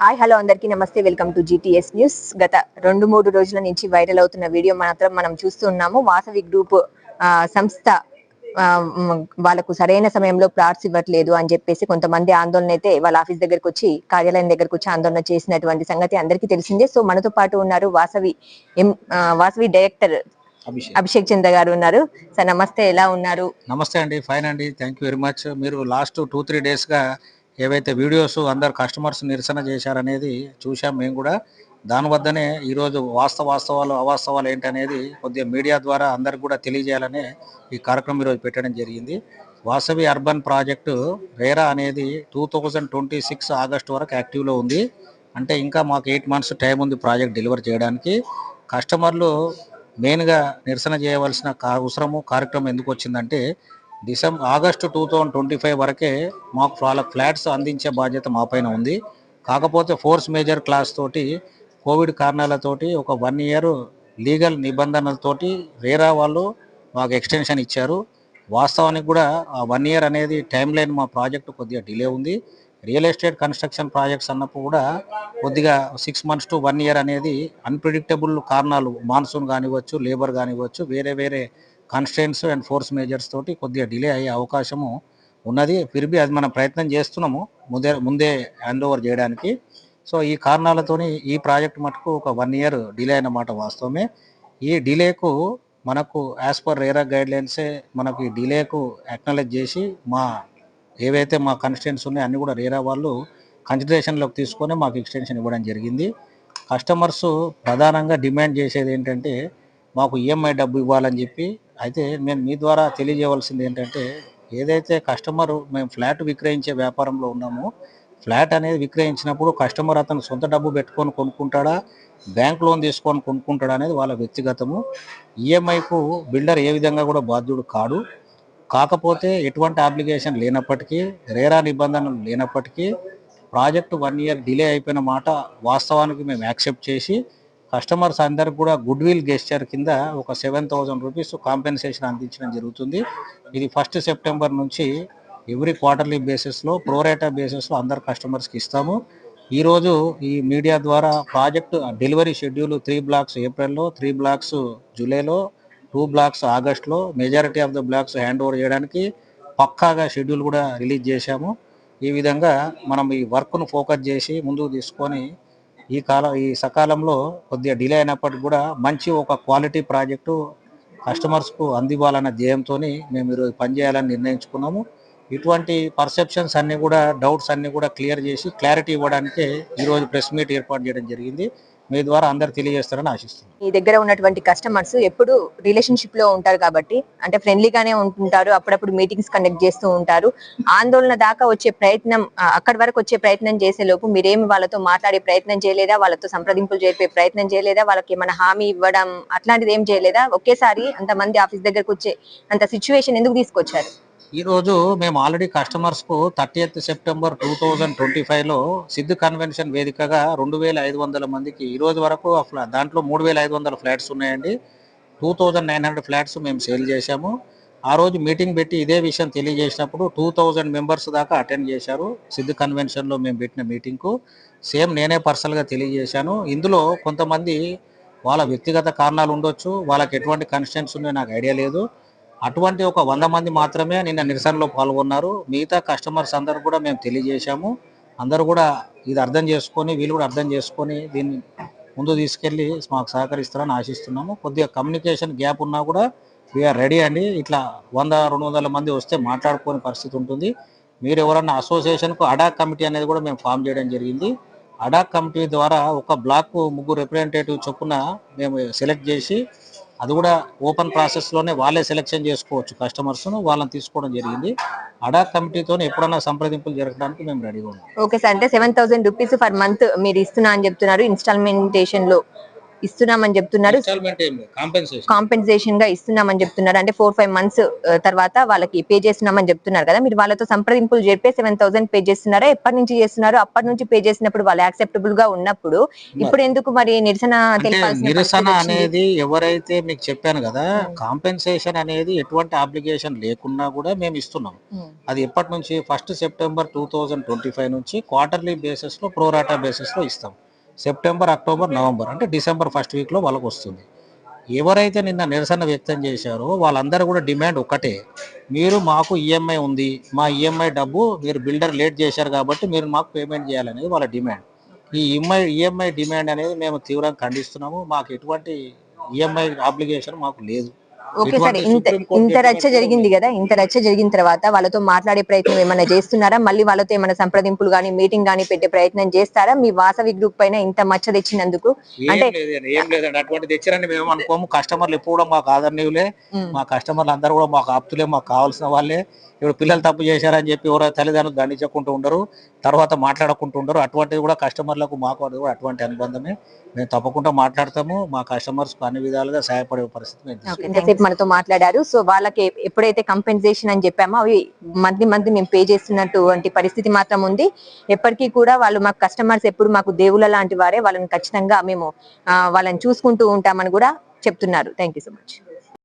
Hi hello అందరికీ నమస్తే. Welcome to GTS news గత రెండు మూడు రోజుల నుంచి వైరల్ అవుతున్న వీడియో మాత్రం మనం చూస్తూ ఉన్నాము. వాసవి గ్రూప్ సంస్థ వాళ్ళకు సరైన సమయంలో ప్లాట్స్ ఇవ్వట్లేదు అని చెప్పేసి కొంతమంది ఆందోళన అయితే వాళ్ళ ఆఫీస్ దగ్గరకు వచ్చి కార్యాలయం దగ్గరకు వచ్చి ఆందోళన చేసినటువంటి సంగతి అందరికీ తెలిసిందే. సో మనతో పాటు ఉన్నారు వాసవి ఎం వాసవి డైరెక్టర్ అభిషేక్. అభిషేక్ చంద్ర గారు ఉన్నారు. సార్ నమస్తే. ఎలా ఉన్నారు? నమస్తే అండి. ఫైన్ అండి. థ్యాంక్ యూ వెరీ మచ్ మీరు లాస్ట్ టూ త్రీ డేస్గా ఏవైతే వీడియోస్ అందరు కస్టమర్స్ నిరసన చేశారనేది చూసాం మేము కూడా. దాని వద్దనే ఈరోజు వాస్తవ వాస్తవాలు అవాస్తవాలు ఏంటనేది కొద్దిగా మీడియా ద్వారా అందరికి కూడా తెలియజేయాలనే ఈ కార్యక్రమం ఈరోజు పెట్టడం జరిగింది. వాసవి అర్బన్ ప్రాజెక్టు రేరా అనేది two thousand twenty six August వరకు యాక్టివ్లో ఉంది. అంటే ఇంకా మాకు ఎయిట్ మంత్స్ టైం ఉంది ప్రాజెక్ట్ డెలివర్ చేయడానికి. కస్టమర్లు మెయిన్గా నిరసన చేయవలసిన అవసరము కార్యక్రమం ఎందుకు వచ్చిందంటే December August two thousand twenty five వరకే మాకు వాళ్ళ ఫ్లాట్స్ అందించే బాధ్యత మా పైన ఉంది. కాకపోతే ఫోర్స్ మేజర్ క్లాస్ తోటి కోవిడ్ కారణాలతోటి ఒక వన్ ఇయర్ లీగల్ నిబంధనలతోటి రేరా వాళ్ళు మాకు ఎక్స్టెన్షన్ ఇచ్చారు. వాస్తవానికి కూడా ఆ వన్ ఇయర్ అనేది టైం లైన్ మా ప్రాజెక్ట్ కొద్దిగా డిలే ఉంది. రియల్ ఎస్టేట్ కన్స్ట్రక్షన్ ప్రాజెక్ట్స్ అన్నప్పుడు కూడా కొద్దిగా six months to one year అనేది అన్ప్రిడిక్టబుల్ కారణాలు మాన్సూన్ కానివ్వచ్చు లేబర్ కానివ్వచ్చు వేరే వేరే కన్స్టెంట్స్ అండ్ ఫోర్స్ మేజర్స్ తోటి కొద్దిగా డిలే అయ్యే అవకాశము ఉన్నది. ఫిర్బీ అది మనం ప్రయత్నం చేస్తున్నాము ముందే ముందే హ్యాండ్ ఓవర్ చేయడానికి. సో ఈ కారణాలతోని ఈ ప్రాజెక్ట్ మటుకు ఒక వన్ ఇయర్ డిలే అయినమాట వాస్తవమే. ఈ డిలేకు మనకు యాజ్ పర్ రేరా గైడ్ లైన్సే మనకు ఈ డిలేకు అక్నాలెజ్ చేసి మా ఏవైతే మా కన్స్టెంట్స్ ఉన్నాయో అన్ని కూడా రేరా వాళ్ళు కన్సిడరేషన్లోకి తీసుకొని మాకు ఎక్స్టెన్షన్ ఇవ్వడం జరిగింది. కస్టమర్స్ ప్రధానంగా డిమాండ్ చేసేది ఏంటంటే మాకు ఈఎంఐ డబ్బు ఇవ్వాలని చెప్పి అయితే మేము మీ ద్వారా తెలియజేయవలసింది ఏంటంటే ఏదైతే కస్టమర్ మేము ఫ్లాట్ విక్రయించే వ్యాపారంలో ఉన్నామో ఫ్లాట్ అనేది విక్రయించినప్పుడు కస్టమర్ అతను సొంత డబ్బు పెట్టుకొని కొనుక్కుంటాడా బ్యాంక్ లోన్ తీసుకొని కొనుక్కుంటాడా అనేది వాళ్ళ వ్యక్తిగతము. ఈఎంఐకు బిల్డర్ ఏ విధంగా కూడా బాధ్యుడు కాడు. కాకపోతే ఎటువంటి అప్లికేషన్ లేనప్పటికీ రేరా నిబంధనలు లేనప్పటికీ ప్రాజెక్ట్ వన్ ఇయర్ డిలే అయిపోయిన మాట వాస్తవానికి మేము యాక్సెప్ట్ చేసి కస్టమర్స్ అందరికి కూడా గుడ్ విల్ గెస్చర్ కింద ఒక సెవెన్ థౌసండ్ రూపీస్ కాంపెన్సేషన్ అందించడం జరుగుతుంది. ఇది ఫస్ట్ సెప్టెంబర్ నుంచి ఎవ్రీ క్వార్టర్లీ బేసిస్లో ప్రోరేటా బేసిస్లో అందరు కస్టమర్స్కి ఇస్తాము. ఈరోజు ఈ మీడియా ద్వారా project delivery schedule three blocks ఏప్రిల్లో త్రీ బ్లాక్స్ జూలైలో టూ బ్లాక్స్ ఆగస్ట్లో majority of the blocks hand over చేయడానికి పక్కాగా షెడ్యూల్ కూడా రిలీజ్ చేశాము. ఈ విధంగా మనం ఈ వర్క్ను ఫోకస్ చేసి ముందుకు తీసుకొని ఈ కాలం ఈ సకాలంలో కొద్దిగా డిలే అయినప్పటికీ కూడా మంచి ఒక క్వాలిటీ ప్రాజెక్టు కస్టమర్స్కు అందివ్వాలన్న ధ్యేయంతో మేము ఈరోజు పనిచేయాలని నిర్ణయించుకున్నాము. ఇటువంటి పర్సెప్షన్స్ అన్నీ కూడా డౌట్స్ అన్నీ కూడా క్లియర్ చేసి క్లారిటీ ఇవ్వడానికే ఈరోజు ప్రెస్ మీట్ ఏర్పాటు చేయడం జరిగింది. మీ ద్వారా అందరు తెలియజేస్తారని ఆశిస్తున్నాను మీ దగ్గర ఉన్నటువంటి కస్టమర్స్ ఎప్పుడు రిలేషన్షిప్లో ఉంటారు కాబట్టి అంటే ఫ్రెండ్లీగానే ఉంటుంటారు అప్పుడప్పుడు మీటింగ్స్ కండక్ట్ చేస్తూ ఉంటారు. ఆందోళన దాకా వచ్చే ప్రయత్నం అక్కడి వరకు వచ్చే ప్రయత్నం చేసే లోపు మీరేమి వాళ్ళతో మాట్లాడే ప్రయత్నం చేయలేదా? వాళ్ళతో సంప్రదింపులు జరిపే ప్రయత్నం చేయలేదా? వాళ్ళకి ఏమైనా హామీ ఇవ్వడం అట్లాంటిది ఏం చేయలేదా? ఒకేసారి అంతమంది ఆఫీస్ దగ్గరకు వచ్చే అంత సిచ్యువేషన్ ఎందుకు తీసుకొచ్చారు? ఈరోజు మేము already కస్టమర్స్కు thirty thirty September two thousand twenty ఫైవ్లో సిద్ధు కన్వెన్షన్ వేదికగా రెండు వేల ఐదు వందల మందికి ఈ రోజు వరకు దాంట్లో మూడు వేల ఐదు వందల ఫ్లాట్స్ ఉన్నాయండి. Two thousand nine hundred flats మేము సేల్ చేశాము. ఆ రోజు మీటింగ్ పెట్టి ఇదే విషయం తెలియజేసినప్పుడు టూ థౌజండ్ మెంబర్స్ దాకా అటెండ్ చేశారు సిద్ధు కన్వెన్షన్లో మేము పెట్టిన మీటింగ్కు సేమ్ నేనే పర్సనల్గా తెలియజేశాను. ఇందులో కొంతమంది వాళ్ళ వ్యక్తిగత కారణాలు ఉండొచ్చు వాళ్ళకి ఎటువంటి కన్స్టెంట్స్ ఉన్నాయో నాకు ఐడియా లేదు. అటువంటి ఒక వంద మంది మాత్రమే నిన్న నిరసనలో పాల్గొన్నారు. మిగతా కస్టమర్స్ అందరు కూడా మేము తెలియజేశాము. అందరూ కూడా ఇది అర్థం చేసుకొని వీళ్ళు కూడా అర్థం చేసుకొని దీన్ని ముందు తీసుకెళ్ళి మాకు సహకరిస్తారని ఆశిస్తున్నాము. కొద్దిగా కమ్యూనికేషన్ గ్యాప్ ఉన్నా కూడా వీఆర్ రెడీ అండి. ఇట్లా వంద రెండు వందల మంది వస్తే మాట్లాడుకోని పరిస్థితి ఉంటుంది. మీరు ఎవరన్నా అసోసియేషన్కు అడాక్ కమిటీ అనేది కూడా మేము ఫామ్ చేయడం జరిగింది. అడాక్ కమిటీ ద్వారా ఒక బ్లాక్ ముగ్గురు రిప్రజెంటేటివ్ చొప్పున మేము సెలెక్ట్ చేసి అది కూడా ఓపెన్ ప్రాసెస్లోనే వాళ్ళే సెలెక్షన్ చేసుకోవచ్చు కస్టమర్స్ను వాళ్ళని తీసుకోవడం జరిగింది. అడా కమిటీతో ఎప్పుడన్నా సంప్రదింపులు జరగడానికి మేము రెడీగా ఉన్నాం. ఓకే సార్ అంటే seven thousand rupees per month మీరు ఇస్తున్నా అని చెప్తున్నారు ఇన్స్టాల్మెంటేషన్లో ఇస్తున్నామని చెప్తున్నారు. కాంపెన్సేషన్గా ఇస్తున్నామని చెప్తున్నారు. అంటే ఫోర్ ఫైవ్ మంత్స్ తర్వాత వాళ్ళకి పే చేస్తున్నామని చెప్తున్నారు కదా. మీరు వాళ్ళతో సంప్రదింపులు చెప్పే సెవెన్ థౌసండ్ పే చేస్తున్నారా? ఎప్పటి నుంచి చేస్తున్నారు? అప్పటి నుంచి పే చేసినప్పుడు వాళ్ళు యాక్సెప్టబుల్గా ఉన్నప్పుడు ఇప్పుడు ఎందుకు మరి నిరసన నిరసన? అనేది ఎవరైతే మీకు చెప్పాను కదా కాంపెన్సేషన్ అనేది ఎటువంటి అప్లికేషన్ లేకున్నా కూడా మేము ఇస్తున్నాం. అది ఎప్పటి నుంచి? First September two thousand twenty five నుంచి క్వార్టర్లీ బేసిస్లో ప్రోరాటా బేసిస్లో ఇస్తాం. సెప్టెంబర్ అక్టోబర్ నవంబర్ అంటే డిసెంబర్ ఫస్ట్ వీక్లో వాళ్ళకు వస్తుంది. ఎవరైతే నిన్న నిరసన వ్యక్తం చేశారో వాళ్ళందరూ కూడా డిమాండ్ ఒకటే మీరు మాకు ఈఎంఐ ఉంది. మా ఈఎంఐ డబ్బు మీరు బిల్డర్ లేట్ చేశారు కాబట్టి మీరు మాకు పేమెంట్ చేయాలనేది వాళ్ళ డిమాండ్. ఈ ఈఎంఐ ఈఎంఐ డిమాండ్ అనేది మేము తీవ్రంగా ఖండిస్తున్నాము. మాకు ఎటువంటి ఈఎంఐ అప్లికేషన్ మాకు లేదు. ఓకే సార్ ఇంత ఇంత రచ్చ జరిగింది కదా ఇంత రచ్చ జరిగిన తర్వాత వాళ్ళతో మాట్లాడే ప్రయత్నం ఏమైనా చేస్తున్నారా? మళ్ళీ వాళ్ళతో ఏమైనా సంప్రదింపులు గానీ మీటింగ్ గానీ పెట్టే ప్రయత్నం చేస్తారా? మీ వాసవి గ్రూప్ పైన ఇంత మచ్చ తెచ్చినందుకు? అంటే- ఏం లేదండి అటువంటి తెచ్చారని మేము అనుకోము. కస్టమర్లు ఎప్పుడు కూడా మాకు ఆదరణీయులే. మా కస్టమర్లు అందరూ కూడా మాకు ఆప్తులే మాకు కావాల్సిన వాళ్ళే. ఇప్పుడు పిల్లలు తప్పు చేశారని చెప్పి ఎవరో తల్లిదండ్రులు దండించకుంటూ ఉండరు తర్వాత మాట్లాడకుంటూ ఉండరు. అటువంటిది కూడా కస్టమర్లకు మాకు కూడా అటువంటి అనుబంధమే. మేము తప్పకుండా మాట్లాడతాము. మా కస్టమర్స్ అన్ని విధాలుగా సహాయపడే పరిస్థితి మనతో మాట్లాడారు. సో వాళ్ళకి ఎప్పుడైతే కంపెన్సేషన్ అని చెప్పామో అవి మంత్లీ మంత్లీ మేము పే చేస్తున్నటువంటి పరిస్థితి మాత్రం ఉంది. ఎప్పటికీ కూడా వాళ్ళు మాకు కస్టమర్స్ ఎప్పుడు మాకు దేవుళ్ళ లాంటి వారే. వాళ్ళని ఖచ్చితంగా మేము వాళ్ళని చూసుకుంటూ ఉంటామని కూడా చెప్తున్నారు. Thank you so much